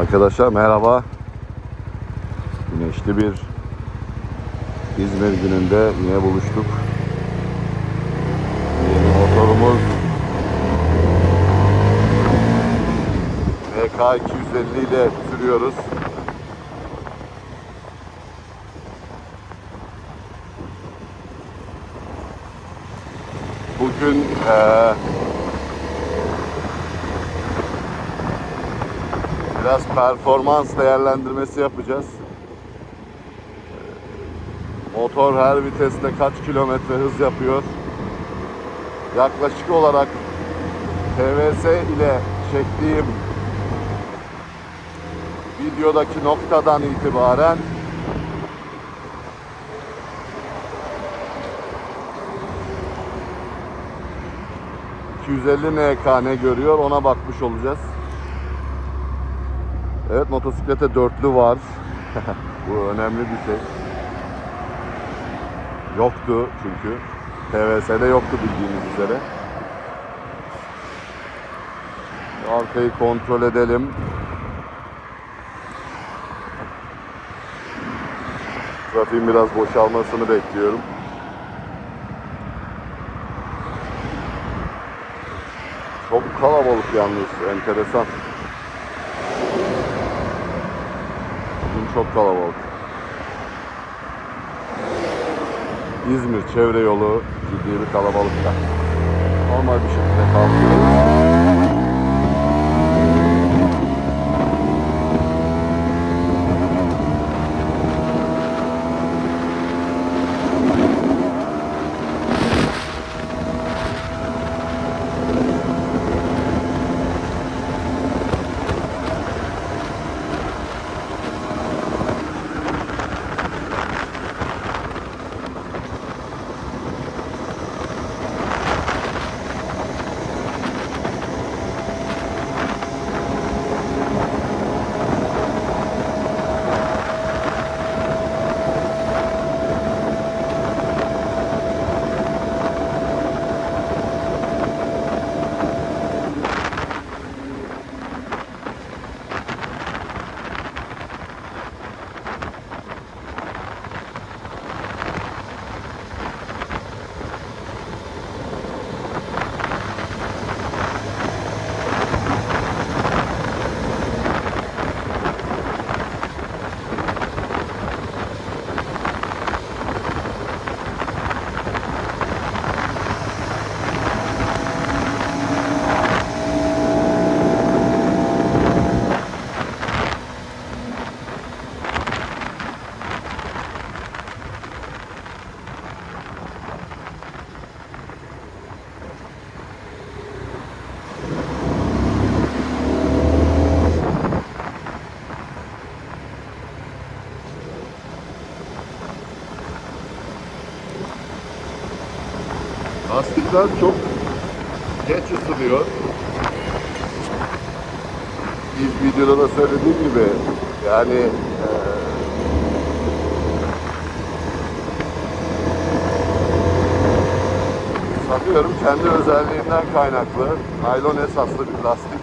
Arkadaşlar merhaba. Güneşli bir İzmir gününde yine buluştuk. Yeni motorumuz MK250 ile sürüyoruz. Bugün eee Biraz performans değerlendirmesi yapacağız. Motor her viteste kaç kilometre hız yapıyor? Yaklaşık olarak TVS ile çektiğim videodaki noktadan itibaren ...250 NK ne görüyor ona bakmış olacağız. Evet motosiklete dörtlü var. Bu önemli bir şey. Yoktu çünkü. TVS'de yoktu bildiğiniz üzere. Arkayı kontrol edelim. Trafiğin biraz boşalmasını bekliyorum. Çok kalabalık yalnız, enteresan. Çok kalabalık. İzmir çevre yolu ciddi bir kalabalıkta. Normal bir şekilde kalkıyoruz. Lastikler çok geç ısınıyor. İlk videoda da söylediğim gibi yani eee, sanıyorum kendi özelliğinden kaynaklı naylon esaslı bir lastik.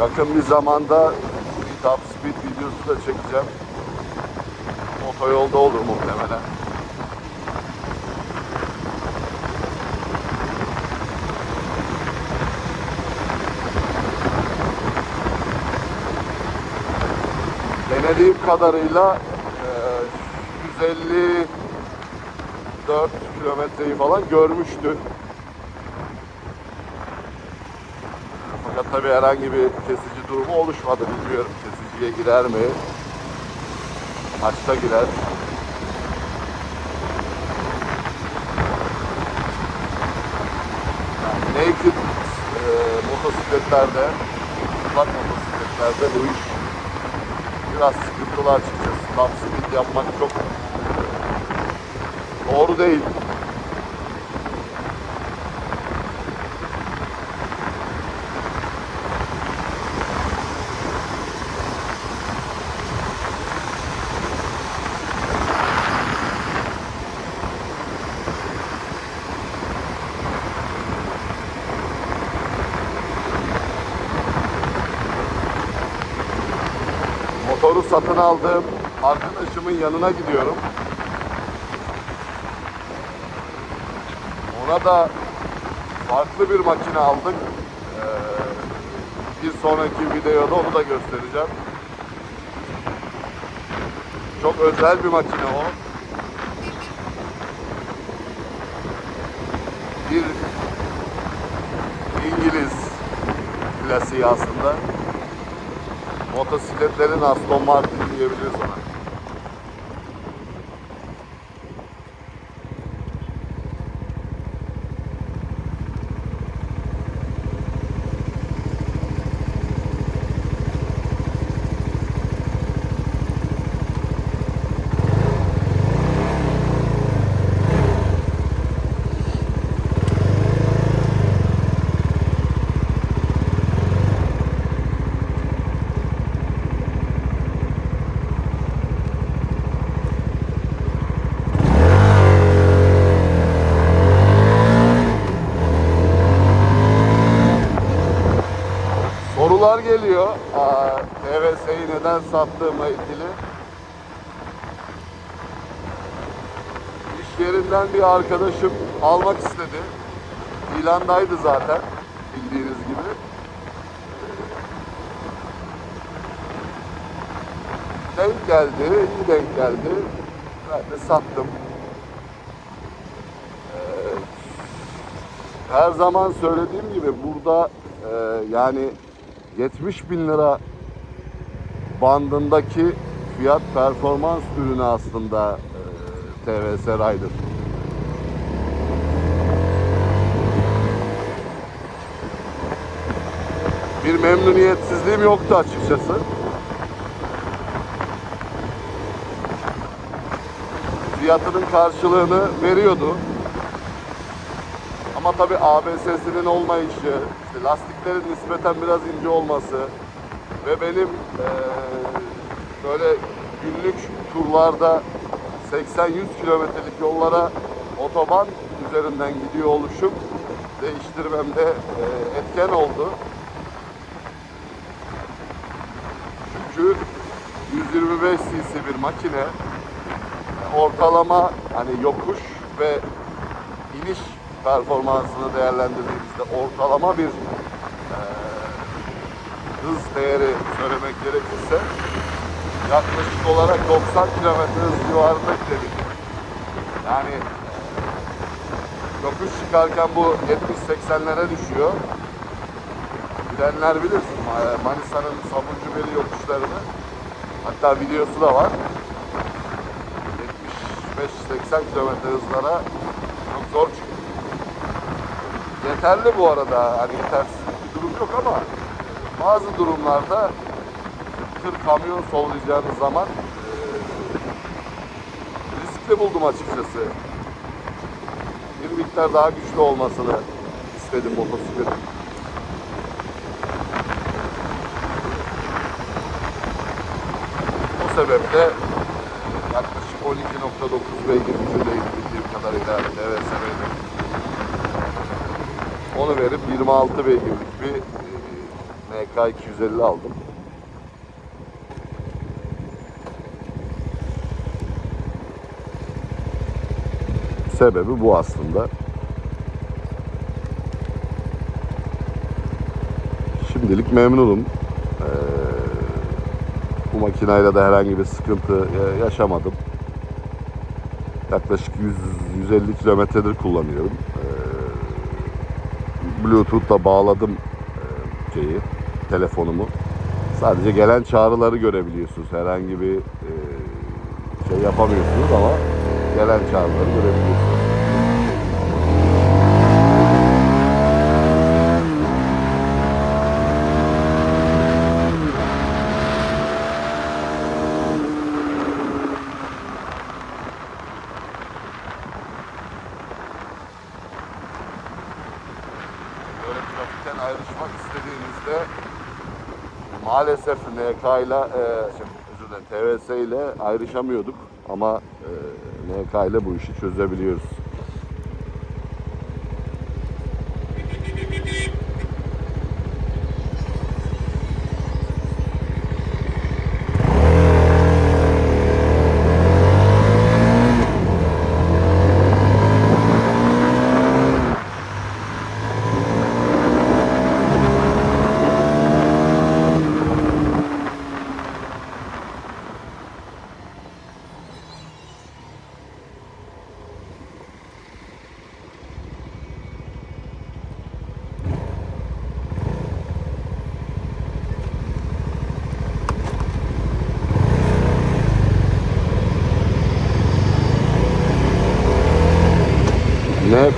Yakın bir zamanda bir top speed videosu da çekeceğim. Otoyolda olur muhtemelen. Denediğim kadarıyla e, 154 kilometreyi falan görmüştü. Tabii herhangi bir kesici durumu oluşmadı. Bilmiyorum kesiciye girer mi? Kaçta girer? Yani naked e, motosikletlerde, ufak motosikletlerde bu iş biraz sıkıntılı açıkçası. Speed yapmak çok Doğru değil. Satın aldığım arkadaşımın yanına gidiyorum. Ona da farklı bir makine aldık. Ee, bir sonraki videoda onu da göstereceğim. Çok özel bir makine o. Bir İngiliz klasiği aslında. Motosikletlerin Aston Martin diyebiliriz ona. Sorular geliyor. TVS'yi neden sattığımla ilgili. İş yerinden bir arkadaşım almak istedi. İlandaydı zaten bildiğiniz gibi. Denk geldi, iyi denk geldi. Ben de sattım. Ee, her zaman söylediğim gibi burada e, yani 70 bin lira bandındaki fiyat performans ürünü aslında e, TVS Rider. Bir memnuniyetsizliğim yoktu açıkçası. Fiyatının karşılığını veriyordu. Ama tabi ABS'sinin olmayışı, işte lastiklerin nispeten biraz ince olması ve benim eee, böyle günlük turlarda 80-100 kilometrelik yollara otoban üzerinden gidiyor oluşum değiştirmemde eee, etken oldu. Çünkü 125 cc bir makine ortalama hani yokuş ve iniş performansını değerlendirdiğimizde ortalama bir eee, hız değeri söylemek gerekirse yaklaşık olarak 90 km hız civarında gidebilir. Yani yokuş çıkarken bu 70-80'lere düşüyor. Bilenler bilir Ma- Manisa'nın Sabuncu yokuşlarını. Hatta videosu da var. 75-80 km hızlara çok zor çıkıyor. Yeterli bu arada. Hani yetersizlik bir durum yok ama bazı durumlarda tır kamyon sollayacağınız zaman eee, riskli buldum açıkçası. Bir miktar daha güçlü olmasını istedim motosikletin. O sebeple yaklaşık 12.9 beygir gücündeydi bildiğim kadarıyla DVS'nin. Onu verip 26 beygirlik bir e, MK 250 aldım. Sebebi bu aslında. Şimdilik memnunum. Ee, bu makinayla da herhangi bir sıkıntı e, yaşamadım. Yaklaşık 100 150 kilometredir kullanıyorum. Bluetooth'la bağladım e, şeyi, telefonumu. Sadece gelen çağrıları görebiliyorsunuz. Herhangi bir e, şey yapamıyorsunuz ama gelen çağrıları görebiliyorsunuz. yapmak istediğinizde maalesef NK ile e, özür TVS ile ayrışamıyorduk ama e, NK ile bu işi çözebiliyoruz.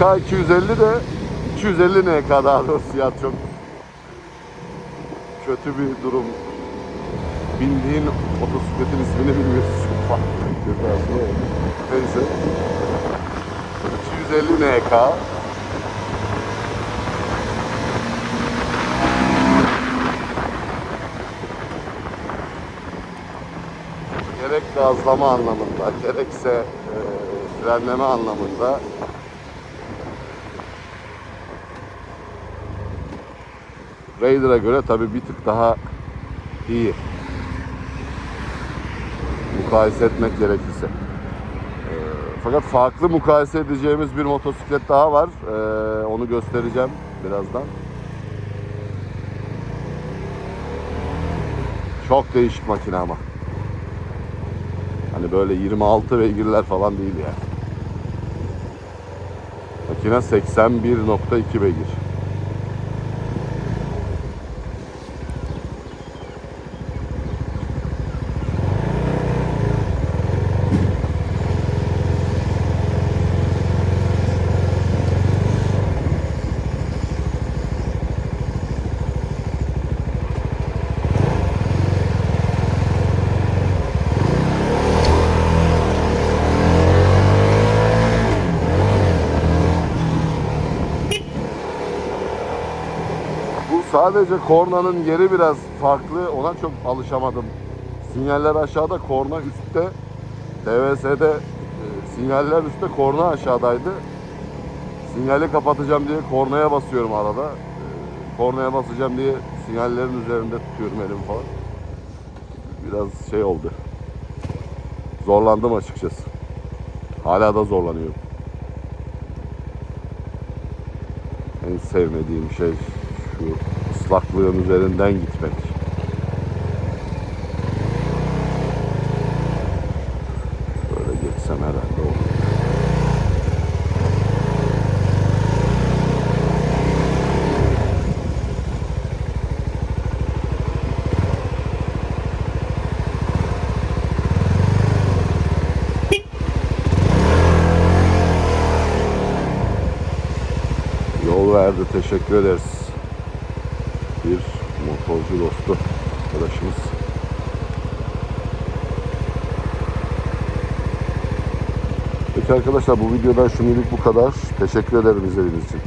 NK 250 de 250 NK daha doğrusu ya çok kötü bir durum. Bindiğin motosikletin ismini bilmiyorsun. Kötü aslında. Neyse. 250 NK. Gerek gazlama anlamında, gerekse e, frenleme anlamında Raider'a göre tabi bir tık daha iyi. Mukayese etmek gerekirse. Ee, fakat farklı mukayese edeceğimiz bir motosiklet daha var. Ee, onu göstereceğim birazdan. Çok değişik makine ama. Hani böyle 26 beygirler falan değil yani. Makine 81.2 beygir. Sadece kornanın yeri biraz farklı. Ona çok alışamadım. Sinyaller aşağıda, korna üstte. TVS'de e, sinyaller üstte, korna aşağıdaydı. Sinyali kapatacağım diye kornaya basıyorum arada. E, Kornaya basacağım diye sinyallerin üzerinde tutuyorum elimi falan. Biraz şey oldu. Zorlandım açıkçası. Hala da zorlanıyorum. En sevmediğim şey şu ıslaklığın üzerinden gitmek. Böyle geçsem herhalde olur. Yol verdi. Teşekkür ederiz. Motorcu dostu arkadaşımız. Peki arkadaşlar bu videodan şimdilik bu kadar. Teşekkür ederim izlediğiniz için.